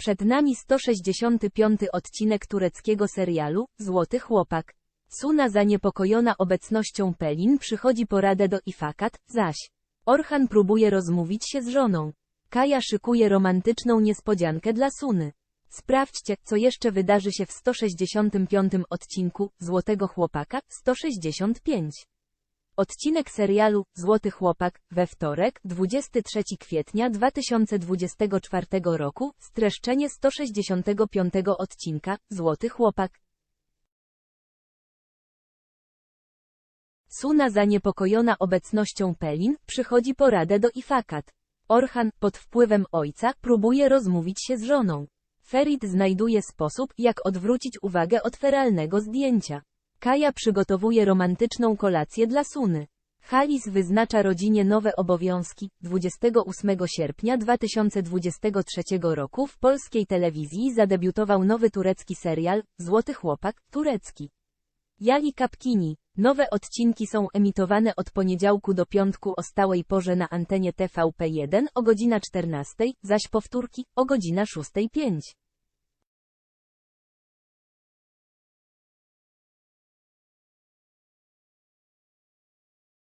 Przed nami 165 odcinek tureckiego serialu Złoty Chłopak. Suna zaniepokojona obecnością Pelin przychodzi poradę do Ifakat, zaś Orhan próbuje rozmówić się z żoną. Kaja szykuje romantyczną niespodziankę dla Suny. Sprawdźcie, co jeszcze wydarzy się w 165 odcinku Złotego Chłopaka 165. Odcinek serialu Złoty Chłopak we wtorek, 23 kwietnia 2024 roku, streszczenie 165 odcinka Złoty Chłopak. Suna zaniepokojona obecnością Pelin przychodzi poradę do Ifakat. Orhan, pod wpływem ojca, próbuje rozmówić się z żoną. Ferit znajduje sposób, jak odwrócić uwagę od feralnego zdjęcia. Kaja przygotowuje romantyczną kolację dla Suny. Halis wyznacza rodzinie nowe obowiązki. 28 sierpnia 2023 roku w polskiej telewizji zadebiutował nowy turecki serial Złoty Chłopak turecki. Jali Kapkini. Nowe odcinki są emitowane od poniedziałku do piątku o stałej porze na antenie TVP1 o godzina 14, zaś powtórki o godzina 6.05.